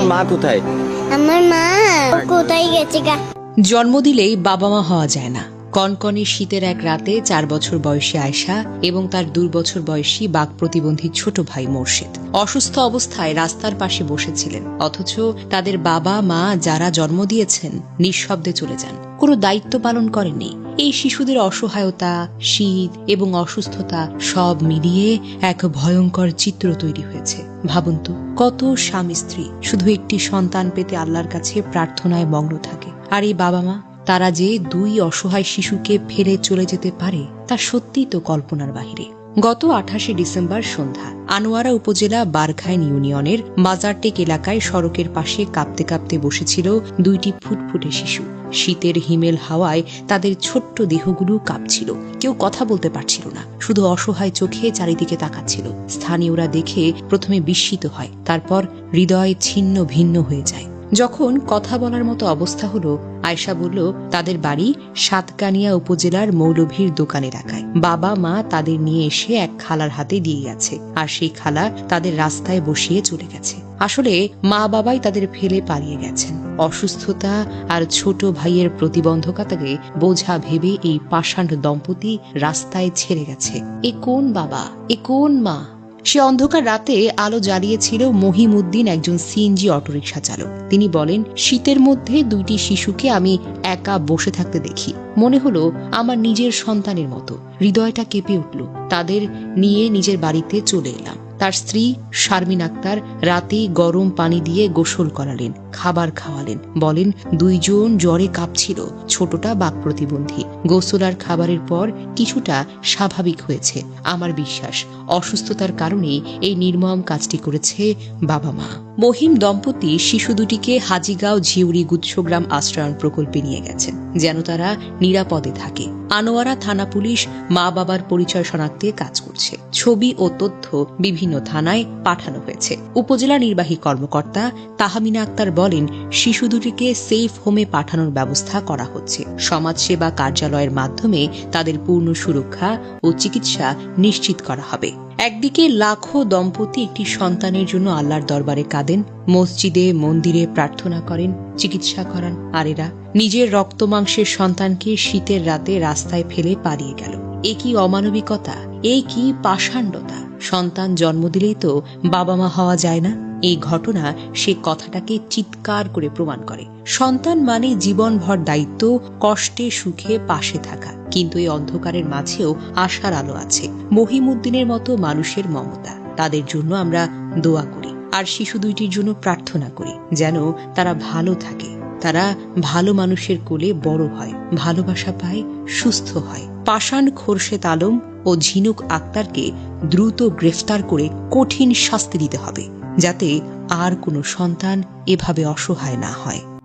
তোমার মা কোথায়? আমার মা কোথায় গেছে গা? জন্ম দিলেই বাবা মা হওয়া যায় না। কনকনে শীতের এক রাতে চার বছর বয়সী আয়সা এবং তার দুই বছর বয়সী বাঘ প্রতিবন্ধী ছোট ভাই মোর্শেদ অসুস্থ অবস্থায় রাস্তার পাশে বসেছিলেন। অথচ তাদের বাবা মা যারা জন্ম দিয়েছেন নিঃশব্দে চলে যান। কোনো দায়িত্ব পালন করেননি। এই শিশুদের অসহায়তা, শীত এবং অসুস্থতা সব মিলিয়ে এক ভয়ঙ্কর চিত্র তৈরি হয়েছে। ভাবুন তো, কত স্বামী স্ত্রী শুধু একটি সন্তান পেতে আল্লাহর কাছে প্রার্থনায় মগ্ন থাকে। আর এই বাবা মা, তারা যে দুই অসহায় শিশুকে ফেলে চলে যেতে পারে, তা সত্যিই তো কল্পনার বাহিরে। গত আঠাশে ডিসেম্বর সন্ধ্যা, আনোয়ারা উপজেলা বারখাইন ইউনিয়নের মাজারটেক এলাকায় সড়কের পাশে কাঁপতে কাঁপতে বসেছিল দুইটি ফুটফুটে শিশু। শীতের হিমেল হাওয়ায় তাদের ছোট্ট দেহগুলো কাঁপছিল। কেউ কথা বলতে পারছিল না, শুধু অসহায় চোখে চারিদিকে তাকাচ্ছিল। স্থানীয়রা দেখে প্রথমে বিস্মিত হয়, তারপর হৃদয় ছিন্ন ভিন্ন হয়ে যায়। যখন কথা বলার মতো অবস্থা হলো, আয়শা বলল, তাদের বাড়ি সাতকানিয়া উপজেলার মৌলভীর দোকান এলাকায় বাবা, মা তাদের নিয়ে এসে এক খালার হাতে দিয়ে গেছে, আর সেই খালা তাদের রাস্তায় বসিয়ে চলে গেছে। আসলে মা বাবাই তাদের ফেলে পালিয়ে গেছেন। অসুস্থতা আর ছোট ভাইয়ের প্রতিবন্ধকতাকে বোঝা ভেবে এই পাষাণ্ড দম্পতি রাস্তায় ছেড়ে গেছে। এ কোন বাবা? এ কোন মা? সে অন্ধকার রাতে আলো জ্বালিয়েছিল মহিমুদ্দিন একজন সিএনজি অটোরিকশা চালক। তিনি বলেন, শীতের মধ্যে দুইটি শিশুকে আমি একা বসে থাকতে দেখি। মনে হলো আমার নিজের সন্তানের মতো। হৃদয়টা কেঁপে উঠল। তাদের নিয়ে নিজের বাড়িতে চলে এলাম। তার স্ত্রী শারমিন আক্তার রাতে গরম পানি দিয়ে গোসল করালেন, খাবার খাওয়ালেন। বলেন, দুইজন জ্বরে কাঁপছিল, ছোটটা বাক প্রতিবন্ধী। গোসল আর খাবারের পর কিছুটা স্বাভাবিক হয়েছে, আমার বিশ্বাস। অসুস্থতার কারণে এই নির্মম কাজটি করেছে বাবা মা। মহিম দম্পতি শিশু দুটিকে হাজিগাঁও ঝিউরি গুচ্ছগ্রাম আশ্রয়ণ প্রকল্পে নিয়ে গেছেন, যেন তারা নিরাপদে থাকে। আনোয়ারা থানা পুলিশ মা বাবার পরিচয় শনাক্তে কাজ করছে। ছবি ও তথ্য বিভিন্ন থানায় পাঠানো হয়েছে। উপজেলা নির্বাহী কর্মকর্তা তাহমিনা আক্তার বলেন, শিশু দুটিকে সেফ হোমে পাঠানোর ব্যবস্থা করা হচ্ছে। সমাজসেবা কার্যালয়ের মাধ্যমে তাদের পূর্ণ সুরক্ষা ও চিকিৎসা নিশ্চিত করা হবে। একদিকে লাখো দম্পতি একটি সন্তানের জন্য আল্লাহর দরবারে কাঁদেন, মসজিদে, মন্দিরে প্রার্থনা করেন, চিকিৎসা করান, আর এরা নিজের রক্ত মাংসের সন্তানকে শীতের রাতে রাস্তায় ফেলে পালিয়ে গেল। এ কি অমানবিকতা? এই কি পাষাণ্ডতা? সন্তান জন্ম দিলেই তো বাবা মা হওয়া যায় না। এই ঘটনা সে কথাটাকে চিৎকার করে প্রমাণ করে। সন্তান মানে জীবনভর দায়িত্ব, কষ্টে, সুখে পাশে থাকা। কিন্তু এই অন্ধকারের মাঝেও আশার আলো আছে। মহিমুদ্দিনের মতো মানুষের মমতা। তাদের জন্য আমরা দোয়া করি। আর শিশু দুইটির জন্য প্রার্থনা করি যেন তারা ভালো থাকে। তারা ভালো মানুষের কোলে বড় হয়, ভালোবাসা পায়, সুস্থ হয়। পাষাণ খোরশেদ আলম ও ঝিনুক আক্তারকে দ্রুত গ্রেফতার করে কঠিন শাস্তি দিতে হবে। যাতে আর কোনো সন্তান এভাবে অসহায় না হয়।